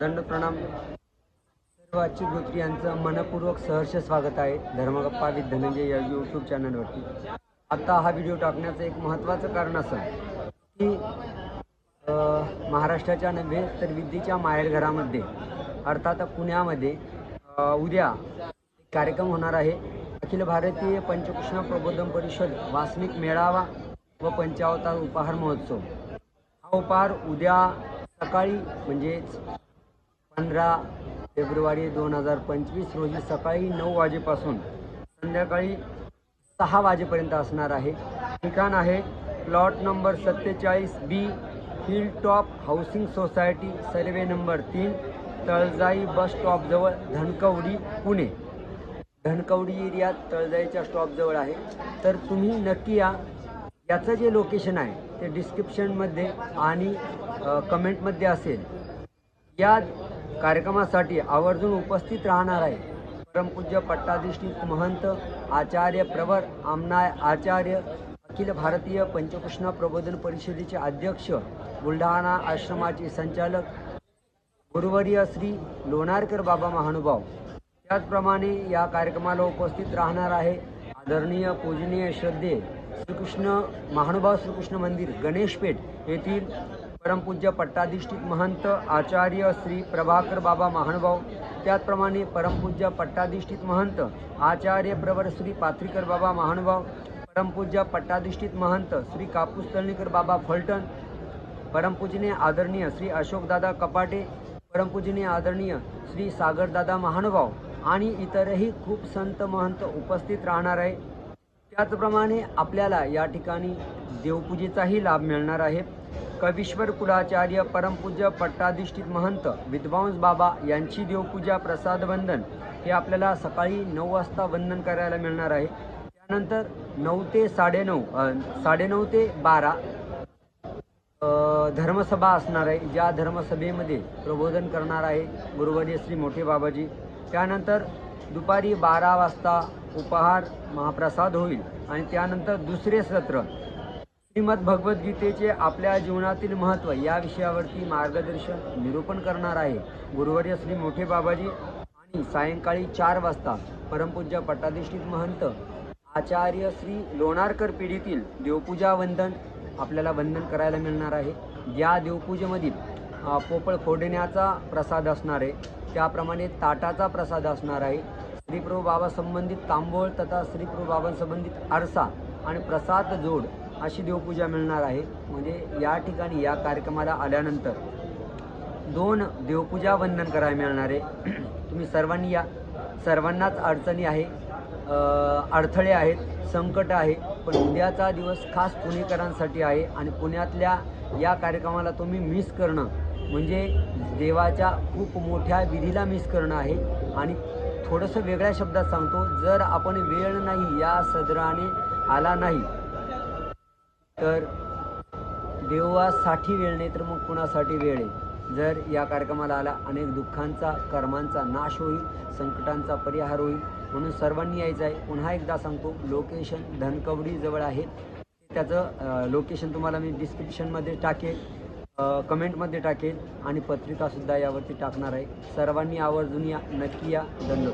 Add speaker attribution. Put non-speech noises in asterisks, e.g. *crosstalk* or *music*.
Speaker 1: दंडप्रणाम सर्व अच्युत गोत्री यांचं मनपूर्वक सहर्ष स्वागत आहे. धर्मगप्पा विथ धनंजय या यूट्यूब चॅनलवरती आता हा व्हिडिओ टाकण्याचं एक महत्त्वाचं कारण असं की महाराष्ट्राच्या नव्हे तर विद्येच्या माहेरघरामध्ये अर्थात पुण्यामध्ये उद्या कार्यक्रम होणार आहे. अखिल भारतीय पंचकृष्णा प्रबोधन परिषद वासनिक मेळावा व पंचावतार उपहार महोत्सव. हा उपहार उद्या सकाळी म्हणजेच पंधरा फेब्रुवारी दोन हजार पंचवीस रोजी सकाळी नऊ वाजेपासून संध्याकाळी सहा वाजेपर्यंत असणार आहे. ठिकाण आहे प्लॉट नंबर सत्तेचाळीस B hill top housing society survey number तीन तळजाई बस स्टॉपजवळ धनकवडी पुणे. धनकवडी एरियात तळजाईच्या स्टॉपजवळ आहे. तर तुम्ही नक्की या. याचं जे लोकेशन आहे ते डिस्क्रिप्शनमध्ये आणि कमेंटमध्ये असेल. या कार्यक्रमासाठी आवर्जून उपस्थित राहणार आहे. परमपूज्य पट्टाधिष्ठित महंत आचार्य प्रवर आमनाय आचार्य अखिल भारतीय पंचकृष्ण प्रबोधन परिषदेचे अध्यक्ष बुलढाणा आश्रमाचे संचालक गुरुवर्य श्री लोणारकर बाबा महानुभाव. त्याचप्रमाणे या कार्यक्रमाला उपस्थित राहणार आहे आदरणीय पूजनीय श्रद्धे श्रीकृष्ण महानुभाव श्रीकृष्ण मंदिर गणेशपेठ येथील परमपूज्य पट्टाधिष्ठित महंत आचार्य श्री प्रभाकर बाबा महानुभाव त्याचप्रमाणे परमपूज्य पट्टाधिष्ठित महंत आचार्य प्रवर श्री पाथरीकर बाबा महानुभाव परमपूज्य पट्टाधिष्ठित महंत श्री कापूस तळणीकर बाबा फलटण परमपूजनीय आदरणीय श्री अशोकदादा कपाटे परमपूजनीय आदरणीय श्री सागरदादा महानुभाव आणि इतरही खूप संत महंत उपस्थित राहणार आहे. त्याचप्रमाणे आपल्याला या ठिकाणी देवपूजेचाही लाभ मिळणार आहे. कवीश्वर कुलाचार्य परमपूज्य पट्टाधिष्ठित महंत विद्वांस बाबा यांची देवपूजा प्रसाद वंदन हे आपल्याला सकाळी नऊ वाजता वंदन करायला मिळणार आहे. त्यानंतर नऊ ते साडेनऊ साडेनऊ ते बारा धर्मसभा असणार आहे. ज्या धर्मसभेमध्ये प्रबोधन करणार आहे गुरुवर्य श्री मोठे बाबाजी. त्यानंतर दुपारी बारा वाजता उपहार महाप्रसाद होईल आणि त्यानंतर दुसरे सत्र श्रीमद भगवद्गीतेचे आपल्या जीवनातील महत्त्व या विषयावरती मार्गदर्शन निरूपण करणार आहे. गुरुवर्य श्री मोठे बाबाजी आणि सायंकाळी चार वाजता परमपूज्य पट्टाधिष्ठित महंत आचार्य श्री लोणारकर पिढीतील देवपूजा वंदन आपल्याला वंदन करायला मिळणार आहे. या देवपूजेमधील पोपळ फोडण्याचा प्रसाद असणार आहे. त्याप्रमाणे ताटाचा प्रसाद असणार आहे. श्रीप्रभू बाबा संबंधित तांबोळ तथा श्रीप्रभू बाबांसंबंधित आरसा आणि प्रसाद जोड अशी देवपूजा मिळणार आहे. म्हणजे या ठिकाणी या कार्यक्रमाला आल्यानंतर दोन देवपूजा वंदन करायला मिळणार आहे. *clears throat* तुम्ही सर्वांनी या. सर्वांनाच अडचणी आहे अडथळे आहेत संकट आहे पण उद्याचा दिवस खास पुणेकरांसाठी आहे आणि पुण्यातल्या या कार्यक्रमाला तुम्ही मिस करणं म्हणजे देवाच्या खूप मोठ्या विधीला मिस करणं आहे. आणि थोडंसं वेगळ्या शब्दात सांगतो जर आपण वेळ नाही या सदराने आला नाही तर देवासाठी वेळ नाही तर मग कुणासाठी वेळ आहे? जर या कार्यक्रमाला आला अनेक दुःखांचा कर्मांचा नाश होईल संकटांचा परिहार होईल म्हणून सर्वांनी यायचं आहे. पुन्हा एकदा सांगतो लोकेशन धनकवडीजवळ आहे. त्याचं लोकेशन तुम्हाला मी डिस्क्रिप्शनमध्ये टाकेल कमेंटमध्ये टाकेल आणि पत्रिकासुद्धा यावरती टाकणार आहे. सर्वांनी आवर्जून या नक्की या दंड